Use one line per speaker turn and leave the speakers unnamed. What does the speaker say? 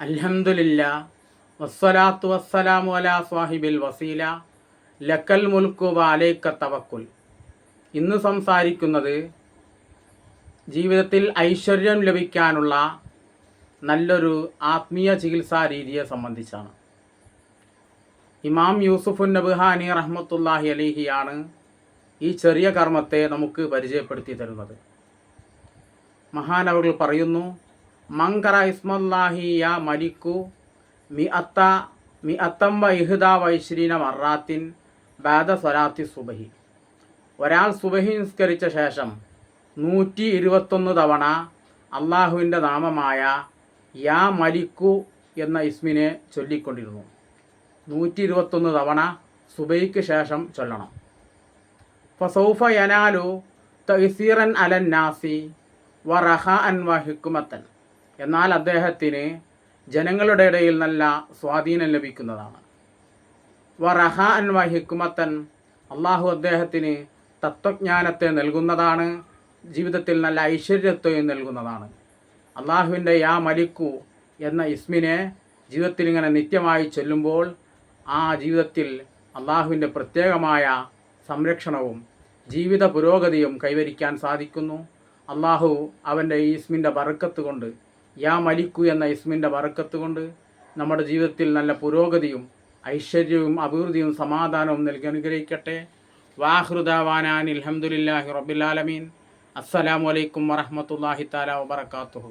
അൽഹംദുലില്ല വസ്സലാത്തു വസ്സലാമു അലാ സാഹിബിൽ വസീല ലക്കൽ മുൽക്കു വാലേക്ക തവക്കുൽ. ഇന്ന് സംസാരിക്കുന്നത് ജീവിതത്തിൽ ഐശ്വര്യം ലഭിക്കാനുള്ള നല്ലൊരു ആത്മീയ ചികിത്സാ രീതിയെ സംബന്ധിച്ചാണ്. ഇമാം യൂസുഫുൻ നബ്ഹാനി റഹ്മത്തുല്ലാഹി അലിഹിയാണ് ഈ ചെറിയ കർമ്മത്തെ നമുക്ക് പരിചയപ്പെടുത്തി തരുന്നത്. മഹാനവകൾ പറയുന്നു മങ്കറ ഇസ്മല്ലാഹി യാ മലിക്കു മി അത്ത മി അത്തമ്പ ഇഹ്ദ വൈശ്രീന മറാത്തിൻ ബാദ സ്വലാത്തി സുബഹി. ഒരാൾ സുബഹി നിസ്കരിച്ച ശേഷം നൂറ്റി ഇരുപത്തൊന്ന് തവണ അള്ളാഹുവിന്റെ നാമമായ യാ മലിക്കു എന്ന ഇസ്മിനെ ചൊല്ലിക്കൊണ്ടിരുന്നു. നൂറ്റി ഇരുപത്തൊന്ന് തവണ സുബൈക്ക് ശേഷം ചൊല്ലണം. ഫസൗഫ യനാലു തൈസീറൻ അലൻ നാസി വ റഹ അൻ വ ഹിക്കുമത്തൻ എന്നാൽ അദ്ദേഹത്തിന് ജനങ്ങളുടെ ഇടയിൽ നല്ല സ്വാധീനം ലഭിക്കുന്നതാണ്. വ റഹ അൻ വ ഹിക്കുമത്തൻ അള്ളാഹു അദ്ദേഹത്തിന് തത്വജ്ഞാനത്തെ നൽകുന്നതാണ് ജീവിതത്തിൽ നല്ല ഐശ്വര്യത്വം നൽകുന്നതാണ്. അള്ളാഹുവിന്റെ യാ മലിക്കു എന്ന ഇസ്മിനെ ജീവിതത്തിൽ ഇങ്ങനെ നിത്യമായി ചൊല്ലുമ്പോൾ ആ ജീവിതത്തിൽ അള്ളാഹുവിന്റെ പ്രത്യേകമായ സംരക്ഷണവും ജീവിത പുരോഗതിയും കൈവരിക്കാൻ സാധിക്കുന്നു. അള്ളാഹു അവന്റെ ഈ ഇസ്മിന്റെ ബറക്കത്ത് കൊണ്ട് യാ മലിക്കു എന്ന ഇസ്മിന്റെ വറക്കത്ത് കൊണ്ട് നമ്മുടെ ജീവിതത്തിൽ നല്ല പുരോഗതിയും ഐശ്വര്യവും അഭിവൃദ്ധിയും സമാധാനവും നൽകി അനുഗ്രഹിക്കട്ടെ. വാഹൃദാവാനാൻ അലഹമുല്ലാഹി റബിലാലമീൻ അസ്സലാമു അലൈക്കും വറഹമത്തല്ലാഹി താല വബർക്കാത്തുഹു